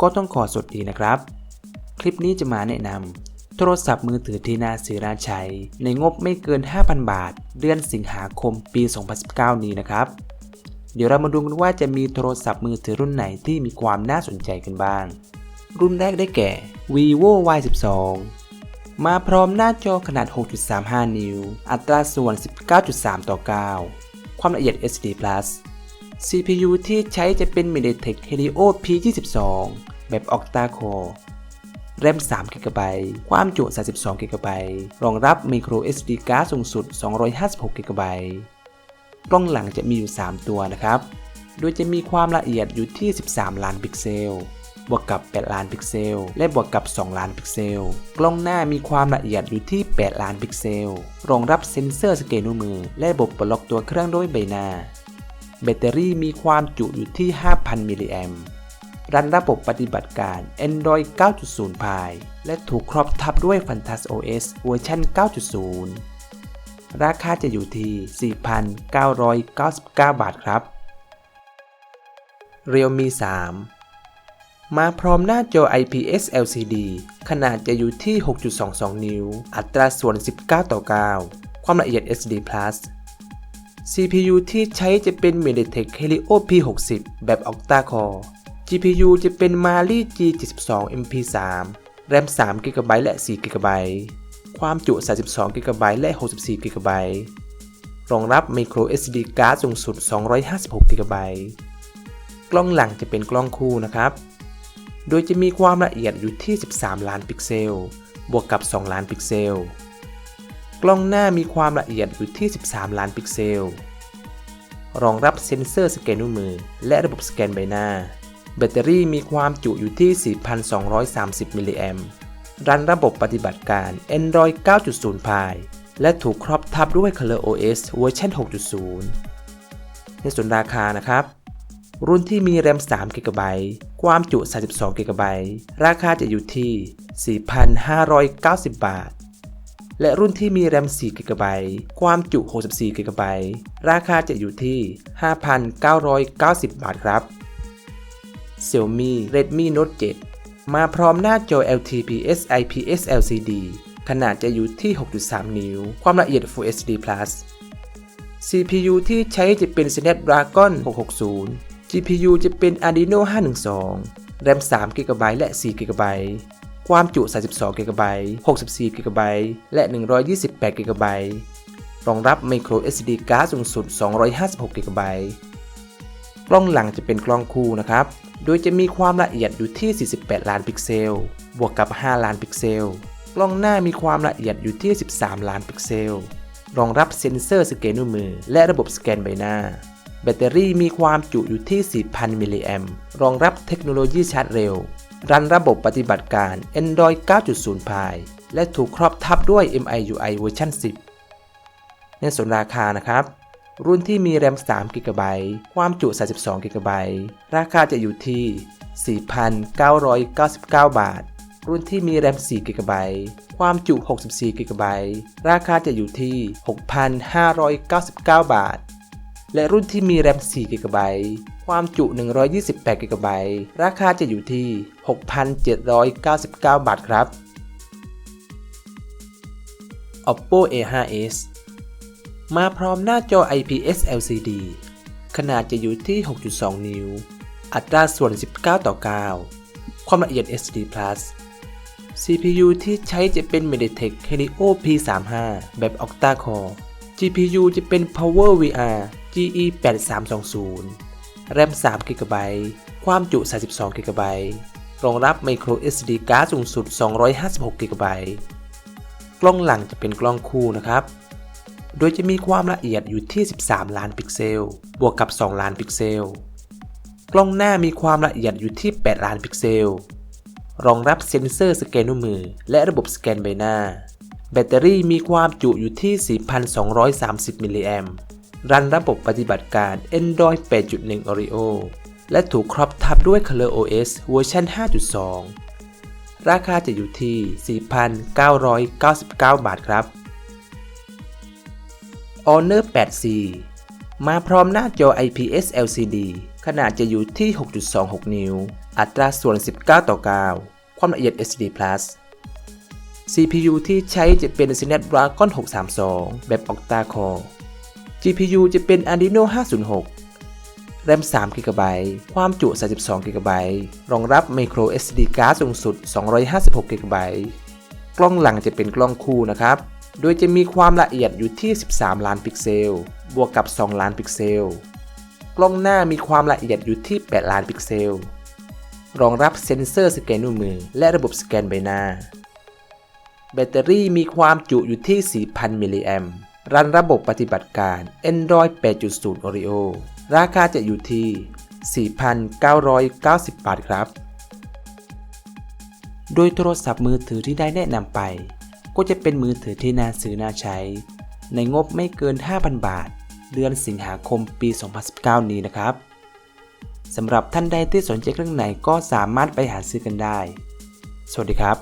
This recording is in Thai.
ก็ต้องขอสวัสดีนะครับ คลิปนี้จะมาแนะนำโทรศัพท์มือถือที่นาซื้อน่าใช้ในงบไม่เกิน 5,000 บาท เดือนสิงหาคมปี 2019 นี้นะครับ เดี๋ยวเรามาดูกันว่าจะมีโทรศัพท์มือถือรุ่นไหนที่มีความน่าสนใจกันบ้าง รุ่นแรกได้แก่ vivo y12 มาพร้อมหน้าจอขนาด 6.35 นิ้ว อัตราส่วน 19.3 ต่อ 9 ความละเอียด HD+ CPU ที่ใช้จะเป็น MediaTek Helio P22 แบบ Octa Core แรม3 GB ความจุ 32 GB รองรับ Micro SD card สูงสุด 256 GB กล้องหลังจะมีอยู่ 3 ตัวนะครับ โดยจะมีความละเอียดอยู่ที่ 13 ล้านพิกเซล บวกกับ 8 ล้านพิกเซล และบวกกับ 2 ล้านพิกเซล กล้องหน้ามีความละเอียดอยู่ที่ 8 ล้านพิกเซล รองรับเซ็นเซอร์สแกนนิ้วมือ และระบบปล็อกตัวเครื่องด้วยใบหน้า แบตเตอรี่มีความจุอยู่ที่ 5,000 มิลลิแอมป์ รันระบบปฏิบัติการ Android 9.0 Pie และถูกครอบทับด้วย Fantas OS เวอร์ชัน 9.0 ราคาจะอยู่ที่ 4,999 บาทครับ Realme 3 มาพร้อมหน้าจอ IPS LCD ขนาดจะอยู่ที่ 6.22 นิ้ว อัตราส่วน 19 ต่อ 9 ความละเอียด SD+ CPU ที่ใช้จะเป็น MediaTek Helio P60 แบบ Octa Core GPU จะเป็น Mali G72 MP3 แรม3 GB และ4 GB ความจุ 32 GB และ 64 GB รองรับ Micro SD card สูงสุด 256 GB กล้องหลังจะเป็นกล้องคู่นะครับ โดยจะมีความละเอียดอยู่ที่ 13 ล้านพิกเซล บวกกับ 2 ล้านพิกเซล กล้องหน้ามีความละเอียดอยู่ที่ 13 ล้านพิกเซล รองรับเซ็นเซอร์สแกนนิ้วมือ และระบบสแกนใบหน้า แบตเตอรี่มีความจุอยู่ที่ 4,230 มิลลิแอมป์รันระบบปฏิบัติการ Android 9.0 Pie และถูกครอบทับด้วย Color OS เวอร์ชัน6.0 ในส่วนราคานะครับ รุ่นที่มีแรม3 GB ความจุ 32 GB ราคาจะอยู่ที่ 4,590 บาท และรุ่นที่มีแรม4 GB ความจุ 64 GB ราคาจะอยู่ที่ 5,990 บาทครับ Xiaomi Redmi Note 7 มาพร้อมหน้าจอ LTPS IPS LCD ขนาดจะอยู่ที่ 6.3 นิ้ว ความละเอียด Full HD CPU ที่ใช้จะเป็น Snapdragon 660 GPU จะเป็น Adreno 512แรม3 GB และ4 GB ความจุ 32 GB 64 GB และ 128 GB รองรับ Micro SD card สูงสุด 256 GB กล้องหลังจะเป็นกล้องคู่นะครับ โดยจะมีความละเอียดอยู่ที่ 48 ล้านพิกเซล บวกกับ 5 ล้านพิกเซล กล้องหน้ามีความละเอียดอยู่ที่ 13 ล้านพิกเซล รองรับเซ็นเซอร์สแกนนิ้วมือ และระบบสแกนใบหน้า แบตเตอรี่มีความจุอยู่ที่ 4,000 มิลลิแอมรองรับเทคโนโลยีชาร์จเร็ว รันระบบปฏิบัติการ Android 9.0 Pie และถูกครอบทับด้วย MIUI เวอร์ชัน10 ในส่วนราคานะครับ รุ่นที่มีแรม3 GB ความจุ 32 GB ราคาจะอยู่ที่ 4,999 บาท รุ่นที่มีแรม4 GB ความจุ 64 GB ราคาจะอยู่ที่ 6,599 บาท และรุ่นที่มีแรม4 GB ความจุ 128 GB ราคาจะอยู่ที่ 6,799 บาทครับ Oppo A5s มาพร้อมหน้าจอ IPS LCD ขนาดจะอยู่ที่ 6.2 นิ้ว อัตราส่วน 19 ต่อ 9 ความละเอียด HD+ CPU ที่ใช้จะเป็น MediaTek Helio P35 แบบ Octa Core GPU จะเป็น Power VR GE8320 แรม3 GB ความจุ 32 GB รองรับ Micro SD card สูงสุด 256 GB กล้องหลังจะเป็นกล้องคู่นะครับ โดยจะมีความละเอียดอยู่ที่ 13 ล้านพิกเซล บวกกับ 2 ล้านพิกเซล กล้องหน้ามีความละเอียดอยู่ที่ 8 ล้านพิกเซล รองรับเซ็นเซอร์สแกนนิ้วมือ และระบบสแกนใบหน้า แบตเตอรี่มีความจุอยู่ที่ 4,230 มิลลิแอมรันระบบปฏิบัติการ Android 8.1 Oreo และถูกครอบทับด้วย Color OS เวอร์ชัน5.2 ราคาจะอยู่ที่ 4,999 บาทครับ Honor 8C มาพร้อมหน้าจอ IPS LCD ขนาดจะอยู่ที่ 6.26 นิ้ว อัตราส่วน 19 ต่อ 9 ความละเอียด HD CPU ที่ใช้จะเป็น Snapdragon 632 แบบ Octa Core GPU จะเป็น Adreno 506 RAM 3 GB ความจุ 32 GB รองรับ Micro SD card สูงสุด 256 GB กล้องหลังจะเป็นกล้องคู่นะครับ โดยจะมีความละเอียดอยู่ที่ 13 ล้านพิกเซล บวกกับ 2 ล้านพิกเซล กล้องหน้ามีความละเอียดอยู่ที่ 8 ล้านพิกเซล รองรับเซ็นเซอร์สแกนนิ้วมือ และระบบสแกนใบหน้า แบตเตอรี่มีความจุอยู่ที่ 4,000 มิลลิแอมป์รันระบบปฏิบัติการ Android 8.0 Oreo ราคาจะอยู่ที่ 4,990 บาทครับ โดยโทรศัพท์มือถือที่ได้แนะนำไป ก็จะเป็นมือถือที่น่าซื้อน่าใช้ ในงบไม่เกิน 5,000 บาท เดือนสิงหาคมปี 2019 นี้นะครับสำหรับท่านใดที่สนใจเครื่องไหนก็สามารถไปหาซื้อกันได้ สวัสดีครับ